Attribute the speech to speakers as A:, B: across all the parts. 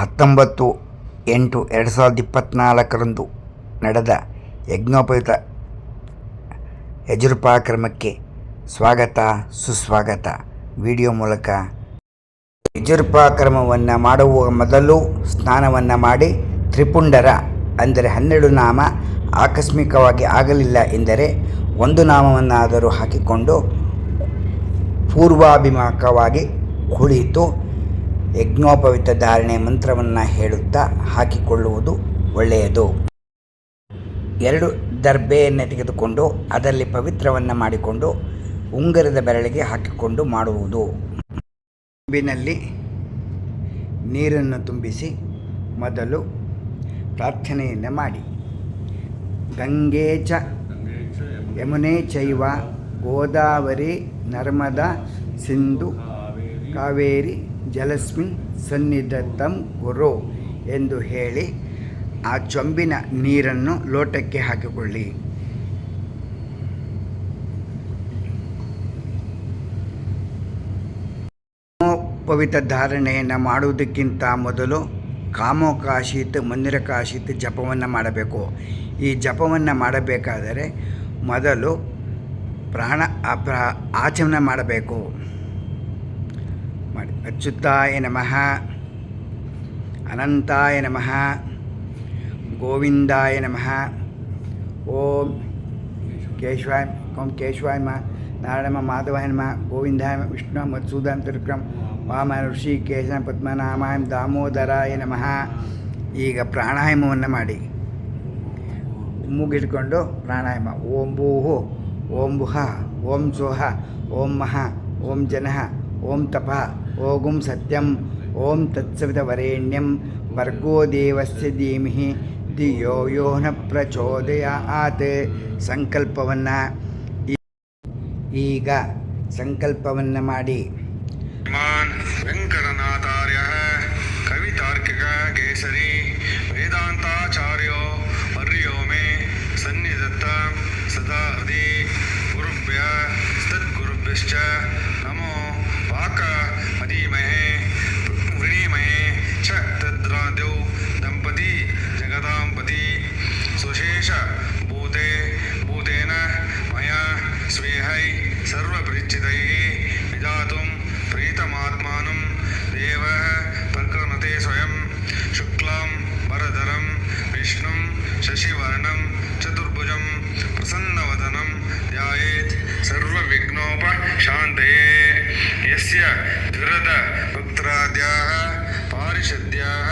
A: ಹತ್ತೊಂಬತ್ತು ಎಂಟು ಎರಡು ಸಾವಿರದ ಇಪ್ಪತ್ತ್ನಾಲ್ಕರಂದು ನಡೆದ ಯಜ್ಞೋಪಯುತ ಯಜುರ್ಪಾಕ್ರಮಕ್ಕೆ ಸ್ವಾಗತ, ಸುಸ್ವಾಗತ. ವಿಡಿಯೋ ಮೂಲಕ ಯಜುರ್ಪಾಕ್ರಮವನ್ನು ಮಾಡುವ ಮೊದಲು ಸ್ನಾನವನ್ನು ಮಾಡಿ ತ್ರಿಪುಂಡರ, ಅಂದರೆ ಹನ್ನೆರಡು ನಾಮ ಆಕಸ್ಮಿಕವಾಗಿ ಆಗಲಿಲ್ಲ ಎಂದರೆ ಒಂದು ನಾಮವನ್ನಾದರೂ ಹಾಕಿಕೊಂಡು ಪೂರ್ವಾಭಿಮುಖವಾಗಿ ಕುಳಿತು ಯಜ್ಞೋಪವಿತ ಧಾರಣೆ ಮಂತ್ರವನ್ನು ಹೇಳುತ್ತಾ ಹಾಕಿಕೊಳ್ಳುವುದು ಒಳ್ಳೆಯದು. ಎರಡು ದರ್ಬೆಯನ್ನು ತೆಗೆದುಕೊಂಡು ಅದರಲ್ಲಿ ಪವಿತ್ರವನ್ನು ಮಾಡಿಕೊಂಡು ಉಂಗರದ ಬೆರಳಿಗೆ ಹಾಕಿಕೊಂಡು ಮಾಡುವುದು. ಬಿನಲ್ಲಿ ನೀರನ್ನು ತುಂಬಿಸಿ ಮೊದಲು ಪ್ರಾರ್ಥನೆಯನ್ನು ಮಾಡಿ. ಗಂಗೆ ಚ ಯಮುನೆ ಚೈವ ಗೋದಾವರಿ ನರ್ಮದಾ ಸಿಂಧು ಕಾವೇರಿ ಜಲಸ್ಮಿನ್ ಸನ್ನಿಧತ್ತಂ ಗುರು ಎಂದು ಹೇಳಿ ಆ ಚೊಂಬಿನ ನೀರನ್ನು ಲೋಟಕ್ಕೆ ಹಾಕಿಕೊಳ್ಳಿ. ಪವಿತ್ರ ಧಾರಣೆಯನ್ನು ಮಾಡುವುದಕ್ಕಿಂತ ಮೊದಲು ಕಾಮೋಕಾಶಿತ್ ಮಂದಿರಕಾಶಿತ್ ಜಪವನ್ನು ಮಾಡಬೇಕು. ಈ ಜಪವನ್ನು ಮಾಡಬೇಕಾದರೆ ಮೊದಲು ಪ್ರಾಣ ಅಪ್ರ ಆಚಮನ ಮಾಡಬೇಕು. ಮಾಡಿ, ಅಚ್ಯುತಾಯ ನಮಃ, ಅನಂತಾಯ ನಮಃ, ಗೋವಿಂದಾಯ ನಮಃ, ಓಂ ಕೇಶವಾಯ ಓಂ ಕೇಶವಾಯ ನಮಃ, ನಾರಾಯಣ ಮಾಧವಾಯ ನಮಃ, ಗೋವಿಂದಾಯ ವಿಷ್ಣು ಮತ್ಸೂದಂ ತಿರುಕ್ರಮ್ ವಾಮ ಋಷಿಕೇಶ ಪದ್ಮನಾಮಾಯಂ ದಾಮೋದರಾಯ ನಮಃ. ಈಗ ಪ್ರಾಣಾಯಾಮವನ್ನು ಮಾಡಿ. ಮೂಗಿಟ್ಕೊಂಡು ಪ್ರಾಣಾಯಾಮ. ಓಂ ಭೂಹು, ಓಂ ಭುಹ, ಓಂ ಸೋಹ, ಓಂ ಮಹ, ಓಂ ಜನಃ ಓಂ ತಪ, ಓಗುಂ ಸತ್ಯಂ, ಓಂ ತತ್ಸವಿತವರೇಣ್ಯಂ, ವರ್ಗೋ ದೇವಸ್ಯ ಧೀಮಿಹಿ, ಧಿಯೋ ಯೋ ನ ಪ್ರಚೋದಯಾತ್. ಸಂಕಲ್ಪವನ್ನು ಈಗ ಸಂಕಲ್ಪವನ್ನು ಮಾಡಿ.
B: वेङ्कटनाथार्यः कवितार्किककेसरी वेदान्ताचार्यो वर्यो मे सन्निधत्तां सदा हृदि गुरुभ्यः तद्गुरुभ्यश्च नमो वाक मदीमहे, वृणीमहे च तद्राद्यौ दम्पती जगदाम्पती सुशेष भूते, भूतेन मया स्वेहै सर्वपरिचितैः विधातुं प्रीतमात्मानं। देवः प्रकृणते स्वयं शुक्लां वरदरं विष्णुं शशिवर्णं चतुर्भुजं प्रसन्नवदनं ध्यायेत् सर्वविघ्नोपशान्तये यस्य द्विरदभक्त्राद्याः पारिषद्याः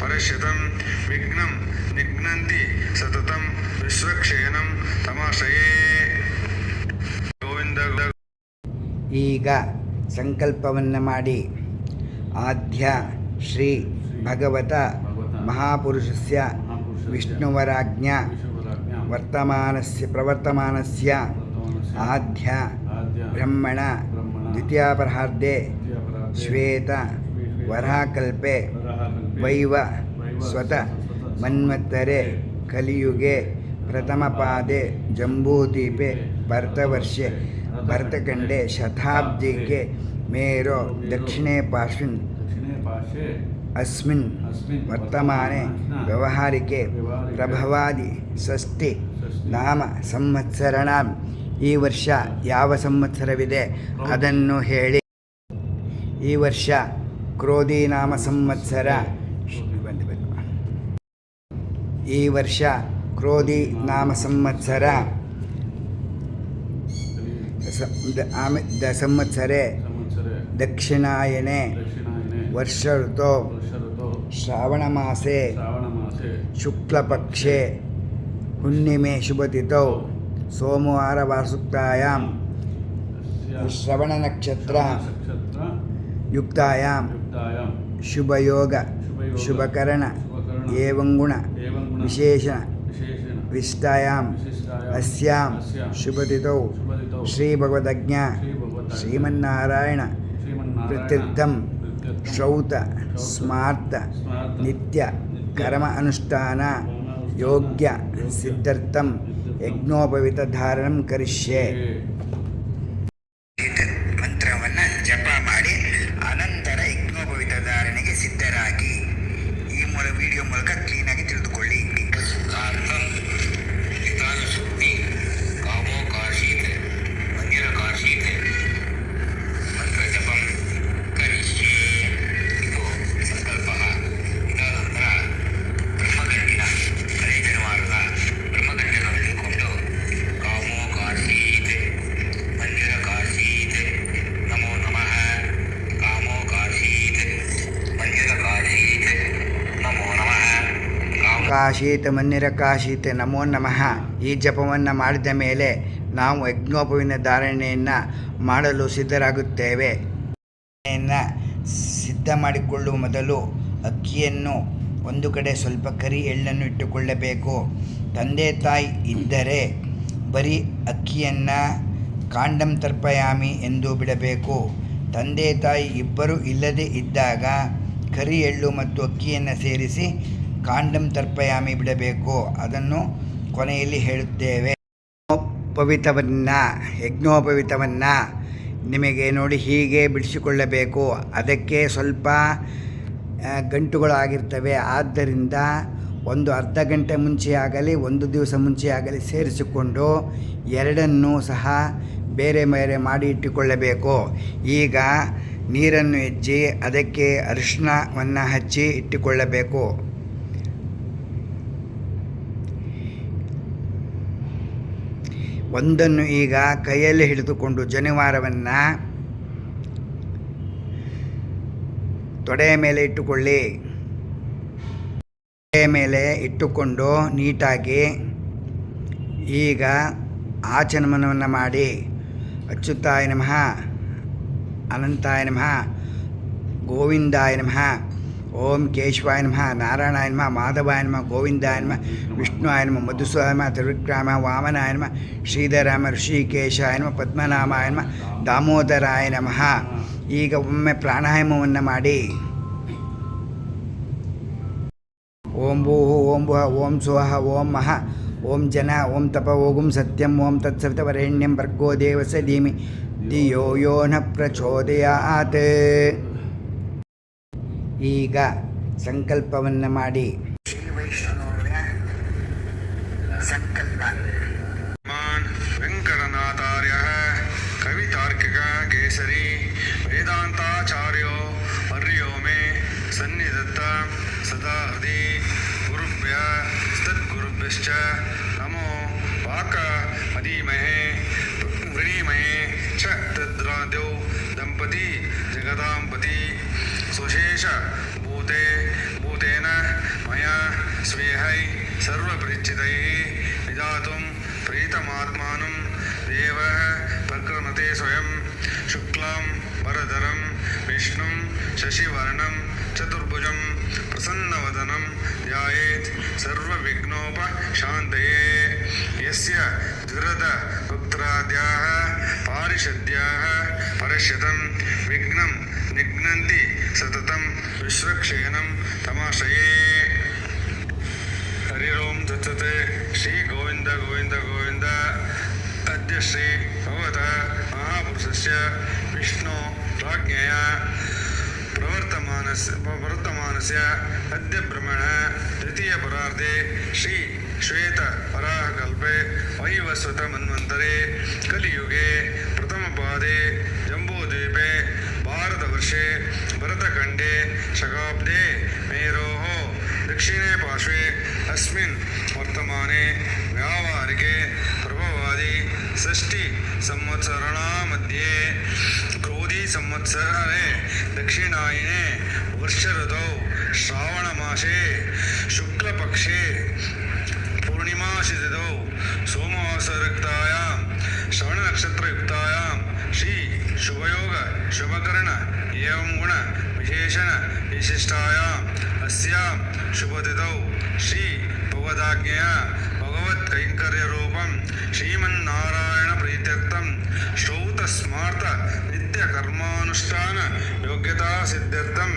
B: परश्यतं विघ्नं निघ्नन्ति सततं विश्वक्षेणं तमाशये गोविन्द
A: ಈಗ ಸಂಕಲ್ಪವನ್ನು ಮಾಡಿ ಆದ್ಯ श्री भगवत महापुरुषस्य विष्णुवराज्ञा प्रवर्तम से आध्या ब्रह्मण द्वितीयापरार्धे श्वेत वराकल्पे वैव स्वत मन्वत्तरे कलियुगे प्रथमपादे जम्बूदीपे भरतवर्षे शताब्दी के मेरो
C: दक्षिणे पार्श्व
A: अस्मिन्
C: अस्मिन्
A: वर्तमाने ವ್ಯವಹಾರಿಕೆ ಪ್ರಭವಾದಿ ಷಷ್ಠಿ ನಾಮ ಸಂವತ್ಸರಣಂ ಈ ವರ್ಷ ಯಾವ ಸಂವತ್ಸರವಿದೆ ಅದನ್ನು ಹೇಳಿ ಈ ವರ್ಷ ಕ್ರೋಧಿ ನಾಮ ಸಂವತ್ಸರ ಬಂದು ಬಂದು. ಈ ವರ್ಷ ಕ್ರೋಧಿ ನಾಮ ಸಂವತ್ಸರ ಸ- ದ- ಆಮೆ ದ ಸಂವತ್ಸರೆ
C: संवत्सरे
A: ದಕ್ಷಿಣಾಯನೆ
C: दक्षिणायने
A: ವರ್ಷ ಋತು वर्ष ऋतो श्रावण मासे
C: शुक्लपक्षे
A: हुण्णिमे शुभतिथौ
C: सोमवारवासुक्तायां
A: श्रवणनक्षत्र
C: युक्तायां शुभयोग शुभकरण एवं गुण विशेषण
A: विष्टायां
C: अस्यां शुभतिथौ
A: श्रीभगवदज्ञा
C: श्रीमन्नारायण प्रत्यर्थं
A: ಶ್ರೌತ ಸ್ಮಾರ್ತ ನಿತ್ಯ ಕರ್ಮ ಅನುಷ್ಠಾನ ಯೋಗ್ಯ ಸಿದ್ಧಾರ್ಥಂ ಯಜ್ಞೋಪವಿತಧಾರಣಂ ಕರಿಷ್ಯೆ
D: ಕಾಶೀತ
A: ಮನ್ನಿರ ಕಾಶೀತ ನಮೋ ನಮಃ. ಈ ಜಪವನ್ನು ಮಾಡಿದ ಮೇಲೆ ನಾವು ಯಜ್ಞೋಪವಿನ ಧಾರಣೆಯನ್ನು ಮಾಡಲು ಸಿದ್ಧರಾಗುತ್ತೇವೆ. ಸಿದ್ಧ ಮಾಡಿಕೊಳ್ಳುವ ಮೊದಲು ಅಕ್ಕಿಯನ್ನು ಒಂದು ಕಡೆ ಸ್ವಲ್ಪ ಕರಿ ಎಳ್ಳನ್ನು ಇಟ್ಟುಕೊಳ್ಳಬೇಕು. ತಂದೆ ತಾಯಿ ಇದ್ದರೆ ಬರೀ ಅಕ್ಕಿಯನ್ನು ಕಾಂಡಂ ತರ್ಪಯಾಮಿ ಎಂದು ಬಿಡಬೇಕು. ತಂದೆ ತಾಯಿ ಇಬ್ಬರು ಇಲ್ಲದೆ ಇದ್ದಾಗ ಕರಿ ಎಳ್ಳು ಮತ್ತು ಅಕ್ಕಿಯನ್ನು ಸೇರಿಸಿ ಕಾಂಡಂ ತರ್ಪಯಾಮಿ ಬಿಡಬೇಕು. ಅದನ್ನು ಕೊನೆಯಲ್ಲಿ ಹೇಳುತ್ತೇವೆ. ಪವಿತವನ್ನು ಯಜ್ಞೋಪವಿತವನ್ನು ನಿಮಗೆ ನೋಡಿ ಹೀಗೆ ಬಿಡಿಸಿಕೊಳ್ಳಬೇಕು. ಅದಕ್ಕೆ ಸ್ವಲ್ಪ ಗಂಟುಗಳಾಗಿರ್ತವೆ. ಆದ್ದರಿಂದ ಒಂದು ಅರ್ಧ ಗಂಟೆ ಮುಂಚೆ ಆಗಲಿ ಒಂದು ದಿವಸ ಮುಂಚೆ ಆಗಲಿ ಸೇರಿಸಿಕೊಂಡು ಎರಡನ್ನೂ ಸಹ ಬೇರೆ ಬೇರೆ ಮಾಡಿ ಇಟ್ಟುಕೊಳ್ಳಬೇಕು. ಈಗ ನೀರನ್ನು ಹೆಚ್ಚಿ, ಅದಕ್ಕೆ ಅರಿಶಿಣವನ್ನು ಹಚ್ಚಿ ಇಟ್ಟುಕೊಳ್ಳಬೇಕು. ಒಂದನ್ನು ಈಗ ಕೈಯಲ್ಲಿ ಹಿಡಿದುಕೊಂಡು ಜನಿವಾರವನ್ನು ತೊಡೆಯ ಮೇಲೆ ಇಟ್ಟುಕೊಳ್ಳಿ. ತೊಡೆಯ ಮೇಲೆ ಇಟ್ಟುಕೊಂಡು ನೀಟಾಗಿ ಈಗ ಆಚನಮನವನ್ನು ಮಾಡಿ. ಅಚ್ಯುತಾಯ ನಮಃ, ಅನಂತಾಯ ನಮಃ, ಗೋವಿಂದಾಯ ನಮಃ. ಓಂ ಕೇಶವಾಯ ನಮಃ ನಾರಾಯಣಾಯ ನಮಃ ಮಾಧವಾಯ ನಮಃ ಗೋವಿಂದಾಯ ನಮಃ ವಿಷ್ಣುವಾಯ ನಮಃ ಮಧುಸೂದನ ನಮಃ ತ್ರಿವಿಕ್ರಮ ವಾಮನಾಯ ನಮಃ ಶ್ರೀಧರಾಮ ಋಷಿಕೇಶಾಯ ನಮಃ ಪದ್ಮನಾಭಾಯ ನಮಃ ದಾಮೋದರಾಯ ನಮಃ ಈಗ ಒಮ್ಮೆ ಪ್ರಾಣಾಯಾಮವನ್ನು ಮಾಡಿ ಓಂ ಭೂಃ ಓಂ ಭುವ ಓಂ ಸ್ವಃ ಓಂ ಮಹ ಓಂ ಜನ ಓಂ ತಪ ಓಗುಂ ಸತ್ಯಂ ಓಂ ತತ್ಸವಿತವರೆಣ್ಯಂ ಭರ್ಗೋ ದೇವಸ ಧೀಮಿ ಧಿಯೋ ಯೋ ನ ಪ್ರಚೋದಯಾತ್ ಈಗ ಸಂಕಲ್ಪವನ್ನು ಮಾಡಿ
D: ಶ್ರೀ ವೈಷ್ಣವನ ಸಂಕಲ್ಪ
B: ಮಾನ್ ವೆಂಕಟನಾಥಾರ್ಯः ಕವಿತಾರ್ಕಿಕ ಕೇಸರಿ ವೇದಾಂತಾಚಾರ್ಯೋ ವರ್ಯೋ ಮೇ ಸನ್ನಿಧತ್ತ ಸದಾ ಹೃದಿ ಗುರುಭ್ಯ ತದ್ಗುರುಭ್ಯಶ್ಚ ನಮೋ ವಾಕ ಮದೀಮಹೇ ವೃಣೀಮಹೇ ಚ ತದ್ರಾದ್ಯೌ ದಂಪತಿ ಜಗದಾಂಪತಿ सुशेष भूते भूतेन मया स्वेहै सर्वपरिचितैः विधातुं प्रीतमात्मानं देवः प्रकृणते स्वयं। शुक्ला वरधरं विष्णुं, शशिवर्णं, चतुर्भुजं, प्रसन्नवदनं ध्यायेत्। सर्वविघ्नोपशान्तये। यस्य दुरदभक्त्राद्याः पारिषद्याः परश्यतं विघ्नं निघ्नन्ति सततं विश्वक्षेणं तमाशये। हरिरों तत्सते श्री गोविंद गोविंद गोविंद अद्य श्री भगवत महापुरुषस्य विष्णु राज्ञया प्रवर्तमानस्य प्रवर्तमानस्य अद्य ब्रह्मण तृतीयपरार्धे श्री श्वेत वराहकल्पे वैवस्वत मन्वन्तरे कलियुगे प्रथमपादे जम्बूद्वीपे भारतवर्षे भरतखण्डे शकाब्दे मेरोः दक्षिणे पार्श्वे अस्मिन् वर्तमाने व्यावहारिके प्रभवादि षष्टि संवत्सरणमध्ये क्रोधी संवत्सरे दक्षिणायने वर्षऋतौ श्रावणमासे शुक्लपक्षे ಪೂರ್ಣಿಮಾಶಿಸಿದೋ ಸೋಮವಾಸರಕ್ತಾಯ ಶ್ರವಣ ನಕ್ಷತ್ರಯುಕ್ತಾಯ ಶ್ರೀ ಶುಭಯೋಗ, ಶುಭಕರಣ, ಏವಂ ಗುಣ, ವಿಶೇಷಣ, ವಿಶಿಷ್ಟಾಯ, ಅಸ್ಯಾಂ ಶುಭದಿದೌ ಶ್ರೀ ಭಗವದಾಜ್ಞೆಯ ಭಗವತ್ ಕೈಂಕರ್ಯ ರೂಪಂ, ಶ್ರೀಮನ್ನಾರಾಯಣ ಪ್ರೀತ್ಯರ್ಥಂ, ಶ್ರೌತ ಸ್ಮಾರ್ಥ
D: ನಿತ್ಯ ಕರ್ಮಾನುಷ್ಠಾನ ಯೋಗ್ಯತಾ ಸಿದ್ಧರ್ಥಂ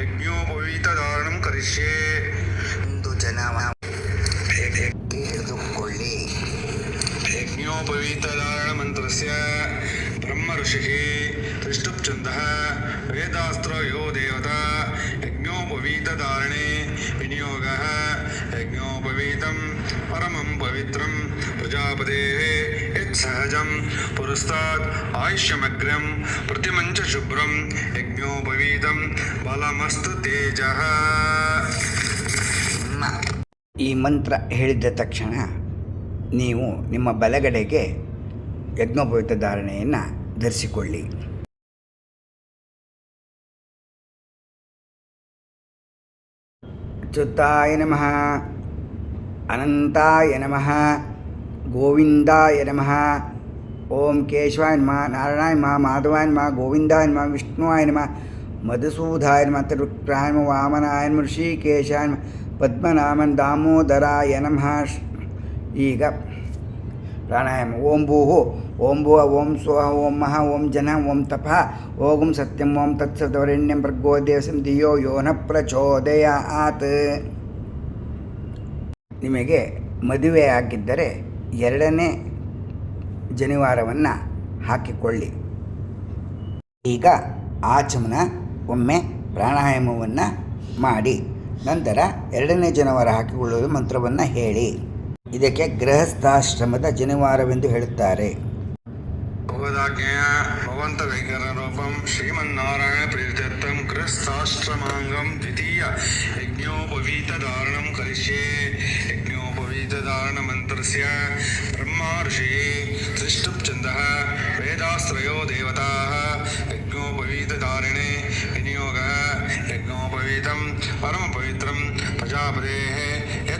D: ಯಜ್ಞೋಪವೀತ ಧಾರಣಂ ಕರಿಷ್ಯೆ.
B: ಹಿಂದೂ ಜನ यज्ञोपवीतधारणमन्त्रस्य ब्रह्मऋषिः त्रिष्टुप्छन्दः वेदास्त्रो यो देवता यज्ञोपवीतधारणे विनियोगः यज्ञोपवीतं परमं पवित्रं प्रजापतेः यत्सहजं पुरस्तात् आयुष्यमग्र्यं प्रतिमञ्च शुभ्रं यज्ञोपवीतं बलमस्तु तेजः
D: ನಿಮ್ಮ
A: ಈ ಮಂತ್ರ ಹೇಳಿದ ತಕ್ಷಣ ನೀವು ನಿಮ್ಮ ಬಲಗಡೆಗೆ ಯಜ್ಞೋಪವಿತ ಧಾರಣೆಯನ್ನು ಧರಿಸಿಕೊಳ್ಳಿ. ಅಚ್ಯುತಾಯ ನಮಃ, ಅನಂತಾಯ ನಮಃ, ಗೋವಿಂದಾಯ ನಮಃ, ಓಂ ಕೇಶವಾಯ ನಮಃ, ನಾರಾಯಣಾಯ ನಮಃ, ಮಾಧವಾಯ ನಮಃ, ಗೋವಿಂದಾಯ ನಮಃ, ವಿಷ್ಣುವಾಯ ನಮಃ ಮಧುಸೂಧಾಯ ನಮಃ ತ್ರಿಪ್ರಾಯ ವಾಮನಾಯ ನಮಃ, ಋಷಿಕೇಶಾಯ ನಮಃ ಪದ್ಮನಾಮನ್ ದಾಮೋದರಾಯ ನಮಃ ಈಗ ಪ್ರಾಣಾಯಾಮ. ಓಂ ಭೂಹು, ಓಂ ಭುವ, ಓಂ ಸೋ ಓಂ ಮಹ, ಓಂ ಜನ, ಓಂ ತಪ ಓಂ ಸತ್ಯಂ, ಓಂ ತತ್ಸದವರೆಣ್ಯಂ ಭರ್ಗೋ ದೇವಸಂ ದಿಯೋ ಯೋನ ಪ್ರಚೋದಯ ಆತ್ ನಿಮಗೆ ಮದುವೆ ಆಗಿದ್ದರೆ ಎರಡನೇ ಜನಿವಾರವನ್ನು ಹಾಕಿಕೊಳ್ಳಿ. ಈಗ ಆಚಮನ ಒಮ್ಮೆ ಪ್ರಾಣಾಯಾಮವನ್ನು ಮಾಡಿ. ನಂತರ ಎರಡನೇ ಜನವಾರ ಹಾಕಿಕೊಳ್ಳುವ ಮಂತ್ರವನ್ನು ಹೇಳಿ. ಇದಕ್ಕೆ ಗೃಹಸ್ಥಾಶ್ರಮದ ಜನಿವಾರವೆಂದು ಹೇಳುತ್ತಾರೆ
B: ಭಗವಂತ ವೈಕರ ಶ್ರೀಮನ್ನಾರಾಯಣ ಪ್ರೀತ್ಯರ್ಥಂ ಗೃಹಸ್ಥಾಶ್ರಮಾಂಗಂ ದ್ವಿತೀಯ ಯಜ್ಞೋಪವೀತ ಧಾರಣಂ ಕಲಿಷ್ಯೆ ಯಜ್ಞೋಪವೀತ ಧಾರಣ ಮಂತ್ರಸ್ಯ ಬ್ರಹ್ಮ ಋಷಿಯೇ ಸೃಷ್ಟುಪ್ ಛಂದಃ ವೇದಾಸ್ತ್ರಯೋ ದೇವತಾಃ ಯಜ್ಞೋಪವೀತ ಧಾರಣೆ ವಿನಿಯೋಗಃ ಯಜ್ಞೋಪವೀತಂ ಪರಮಪವಿತ್ರಂ ಪ್ರಜಾಪದೇಃ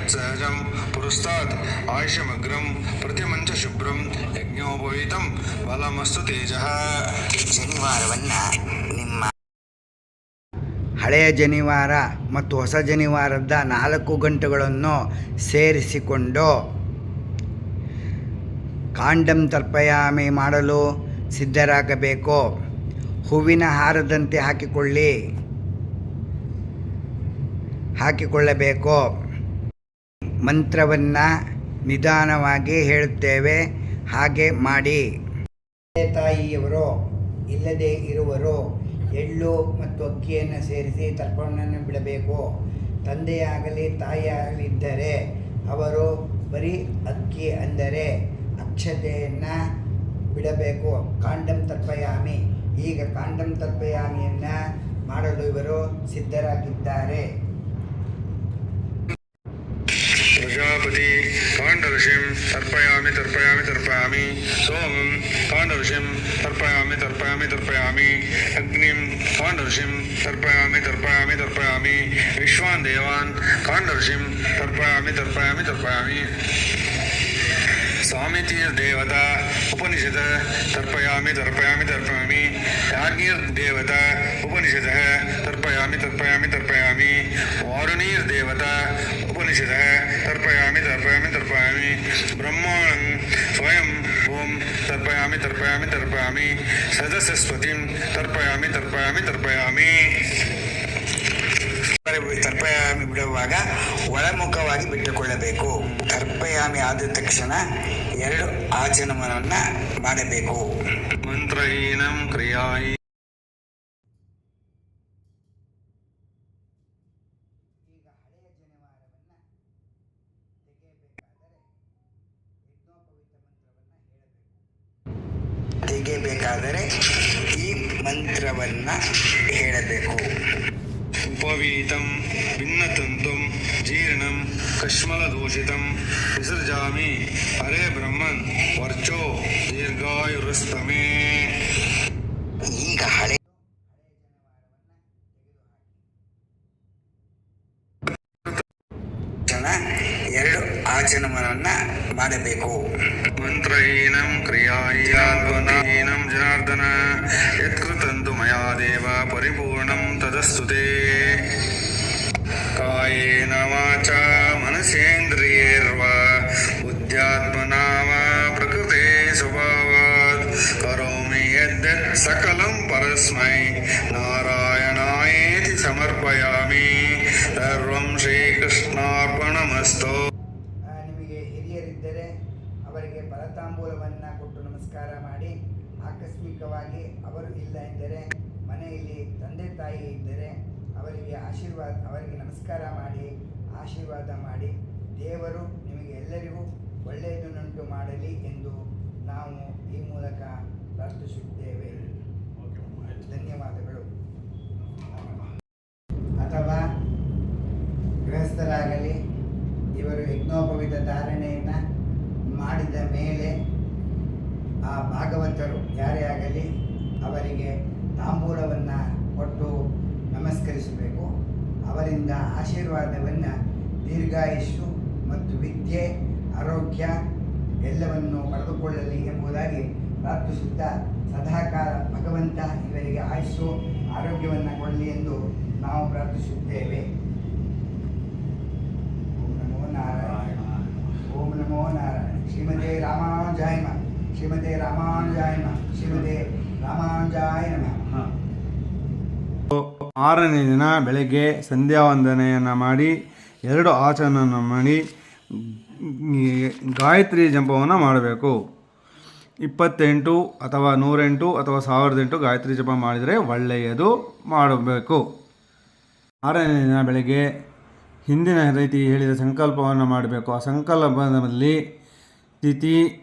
B: సహజం పురస్తాత్ ఆయుషమగ్రం ప్రతిమంచ శుభ్రం యజ్ఞోపవీతం బలమస్తు ತೇಜ.
D: ಶನಿವಾರವನ್ನು ನಿಮ್ಮ
A: ಹಳೆಯ ಜನಿವಾರ ಮತ್ತು ಹೊಸ ಜನಿವಾರದ ನಾಲ್ಕು ಗಂಟೆಗಳನ್ನು ಸೇರಿಸಿಕೊಂಡು ಕಾಂಡಂ ತರ್ಪಯಾಮಿ ಮಾಡಲು ಸಿದ್ಧರಾಗಬೇಕು. ಹೂವಿನ ಹಾರದಂತೆ ಹಾಕಿಕೊಳ್ಳಿ. ಹಾಕಿಕೊಳ್ಳಬೇಕು. ಮಂತ್ರವನ್ನು ನಿಧಾನವಾಗಿ ಹೇಳುತ್ತೇವೆ. ಹಾಗೆ ಮಾಡಿ. ತಾಯಿಯವರು, ಇಲ್ಲದೆ ಇರುವರು, ಎಳ್ಳು ಮತ್ತು ಅಕ್ಕಿಯನ್ನು ಸೇರಿಸಿ ತರ್ಪಣವನ್ನು ಬಿಡಬೇಕು. ತಂದೆಯಾಗಲಿ, ತಾಯಿಯಾಗಲಿದ್ದರೆ ಅವರು ಬರೀ ಅಕ್ಕಿ ಅಂದರೆ ಅಕ್ಷತೆಯನ್ನು ಬಿಡಬೇಕು. ಕಾಂಡಂ ತರ್ಪಯಾಮಿ. ಈಗ ಕಾಂಡಂ ತರ್ಪಯಾಮಿಯನ್ನು ಮಾಡಲು ಇವರು ಸಿದ್ಧರಾಗಿದ್ದಾರೆ.
B: प्रजापति तर्पया तर्पयामि तर्पयामि तर्पयामि। सोमं काण्डऋषिं तर्पयामि तर्पयामि तर्पयामि। अग्निं काण्डऋषिं तर्पयामि तर्पयामि तर्पयामि। विश्वान् देवान् काण्डऋषिं तर्पयामि तर्पयामि तर्पयामि। स्वामितीर्देवता उपनिषद तर्पयामि तर्पयामि तर्पयामि। याज्ञीर्देवता उपनिषदः, तर्पयामि तर्पयामि तर्पयामि। वारुणीर्देवता उपनिषद, तर्पयामि तर्पयामि तर्पयामि। ब्रह्माणं स्वयं ॐ तर्पयामि तर्पयामि तर्पयामि। सदसरस्वतीं तर्पयामि तर्पयामि तर्पयामि।
D: ತರ್ಪಯಾಮಿ ಬಿಡುವಾಗ ಒಳಮುಖವಾಗಿ ಬಿಟ್ಟುಕೊಳ್ಳಬೇಕು. ತರ್ಪಯಾಮಿ ಆದ ತಕ್ಷಣ ಎರಡು ಆಚರಣವನ್ನು ಮಾಡಬೇಕು.
A: ಮಂತ್ರಹೀನಂ ಕ್ರಿಯಾಯಿ ತೆಗೆಯಬೇಕಾದರೆ
D: ಈ ಮಂತ್ರವನ್ನ ಹೇಳಬೇಕು.
B: उपवीतं भिन्नतन्तुं जीर्णं कश्मलदूषितं विसृजामि हरे ब्रह्मन् वर्चो दीर्घायुरस्तमे
D: ಈಗ ಹಳೆ ಜನ ಆಚರಣೆ ಮಾಡೋಣ ಮಾಡಬೇಕು
B: ಮಂತ್ರಹೀನಂ ಕ್ರಿಯಾಹೀನಂ ಜನಾರ್ದನ ಯತ್ಕೃತಂದು ಮಯಾ ದೇವ ಪರಿಪೂರ್ಣಂ ತದಸ್ತುತೆ ಕಾಯೇನ ವಾಚ ಮನಸೇಂದ್ರಿಯೇರ್ವ ಬುದ್ಧ್ಯಾತ್ಮನಾ ವಾ ಪ್ರಕೃತೆ ಸ್ವಭಾವಾತ್ ಕರೋಮಿ ಯದ್ಯತ್ ಸಕಲಂ ಪರಸ್ಮೈ ನಾರಾಯಣಾಯೇತಿ ಸಮರ್ಪಯಾಮಿ ಸರ್ವಂ
A: ಶ್ರೀಕೃಷ್ಣಾರ್ಪಣಮಸ್ತೋ ನಮಗೆ ಹಿರಿಯರಿದ್ದರೆ ಅವರಿಗೆ ಫಲತಾಂಬೂಲವನ್ನು ಕೊಟ್ಟು ನಮಸ್ಕಾರ ಮಾಡಿ. ಆಕಸ್ಮಿಕವಾಗಿ ಅವರು ಇಲ್ಲ ಎಂದರೆ, ಮನೆಯಲ್ಲಿ ತಂದೆ ತಾಯಿ ಇದ್ದರೆ ಅವರಿಗೆ ಆಶೀರ್ವಾದ, ಅವರಿಗೆ ನಮಸ್ಕಾರ ಮಾಡಿ, ಆಶೀರ್ವಾದ ಮಾಡಿ. ದೇವರು ನಿಮಗೆ ಎಲ್ಲರಿಗೂ ಒಳ್ಳೆಯದನ್ನುಂಟು ಮಾಡಲಿ ಎಂದು ನಾವು ಈ ಮೂಲಕ ಪ್ರಾರ್ಥಿಸುತ್ತೇವೆ. ಧನ್ಯವಾದಗಳು. ಅಥವಾ ಗೃಹಸ್ಥರಾಗಲಿ ಇವರು ಯಜ್ಞೋಪವಿತ ಧಾರಣೆಯನ್ನು ಮಾಡಿದ ಮೇಲೆ ಆ ಭಾಗವತರು ಯಾರೇ ಆಗಲಿ ಅವರಿಗೆ ತಾಂಬೂಲವನ್ನು ಕೊಟ್ಟು ನಮಸ್ಕರಿಸಬೇಕು. ಅವರಿಂದ ಆಶೀರ್ವಾದವನ್ನು ದೀರ್ಘಾಯುಷ್ಯು ಮತ್ತು ವಿದ್ಯೆ, ಆರೋಗ್ಯ ಎಲ್ಲವನ್ನು ಪಡೆದುಕೊಳ್ಳಲಿ ಎಂಬುದಾಗಿ ಪ್ರಾರ್ಥಿಸುತ್ತಾ ಸದಾಕಾಲ ಭಗವಂತ ಇವರಿಗೆ ಆಯುಸ್ಸು, ಆರೋಗ್ಯವನ್ನು ಕೊಡಲಿ ಎಂದು ನಾವು ಪ್ರಾರ್ಥಿಸುತ್ತೇವೆ ಓಂ ನಮೋ ನಾರಾಯಣ ಓಂ ನಮೋ ನಾರಾಯಣ
B: ಆರನೇ ದಿನ ಬೆಳಗ್ಗೆ ಸಂಧ್ಯಾ ವಂದನೆಯನ್ನು ಮಾಡಿ, ಎರಡು ಆಚರಣೆಯನ್ನು ಮಾಡಿ ಗಾಯತ್ರಿ ಜಪವನ್ನು ಮಾಡಬೇಕು. ಇಪ್ಪತ್ತೆಂಟು ಅಥವಾ ನೂರೆಂಟು ಅಥವಾ ಸಾವಿರದ ಎಂಟು ಗಾಯತ್ರಿ ಜಪ ಮಾಡಿದರೆ ಒಳ್ಳೆಯದು ಮಾಡಬೇಕು. ಆರನೇ ದಿನ ಬೆಳಗ್ಗೆ ಹಿಂದಿನ ರೀತಿ ಹೇಳಿದ ಸಂಕಲ್ಪವನ್ನು ಮಾಡಬೇಕು. ಆ ಸಂಕಲ್ಪದಲ್ಲಿ ತಿಥಿ,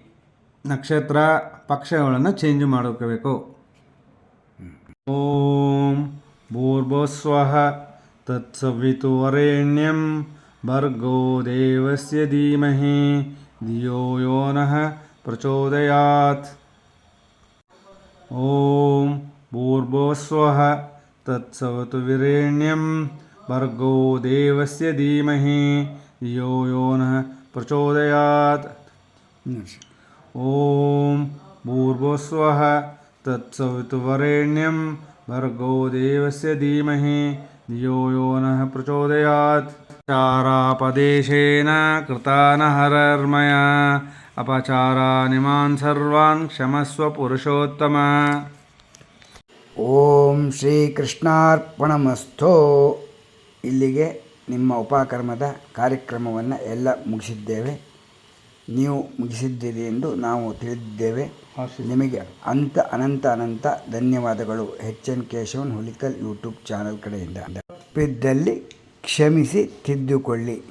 B: ನಕ್ಷತ್ರ, ಪಕ್ಷಗಳನ್ನು ಚೇಂಜ್ ಮಾಡ್ಕೋಬೇಕು. ಓಂ ಭೂರ್ಭಸ್ವ ತತ್ಸವಿತುವರೆಣ್ಯಂ ಭರ್ಗೋ ದೇವಸ್ಯ ಧೀಮಹಿ ಧಿಯೋ ಯೋನಃ ಪ್ರಚೋದಯಾತ್. ಓಂ ಭೂರ್ಭಸ್ವ ತತ್ಸವತು ವಿರೆಣ್ಯಂ भर्गो देवस्य धीमहि। यो यो नः प्रचोदयात्। ॐ भूर्भुस्वः तत्सवितुवरेण्यं भर्गो देवस्य धीमहि। यो यो नः प्रचोदयात्। चारापदेशेन कृतानहरर्मया अपचारानिमान् सर्वान् क्षमस्व पुरुषोत्तम।
A: ॐ श्रीकृष्णार्पणमस्थो। ಇಲ್ಲಿಗೆ ನಿಮ್ಮ ಉಪಕರ್ಮದ ಕಾರ್ಯಕ್ರಮವನ್ನು ಎಲ್ಲ ಮುಗಿಸಿದ್ದೇವೆ. ನೀವು ಮುಗಿಸಿದ್ದೀರಿ ಎಂದು ನಾವು ತಿಳಿದಿದ್ದೇವೆ. ನಿಮಗೆ ಅಂತ ಅನಂತ ಅನಂತ ಧನ್ಯವಾದಗಳು. H N Keshavan Hulikal YouTube channel ಕಡೆಯಿಂದ. ತಪ್ಪಿದ್ದಲ್ಲಿ ಕ್ಷಮಿಸಿ ತಿದ್ದುಕೊಳ್ಳಿ.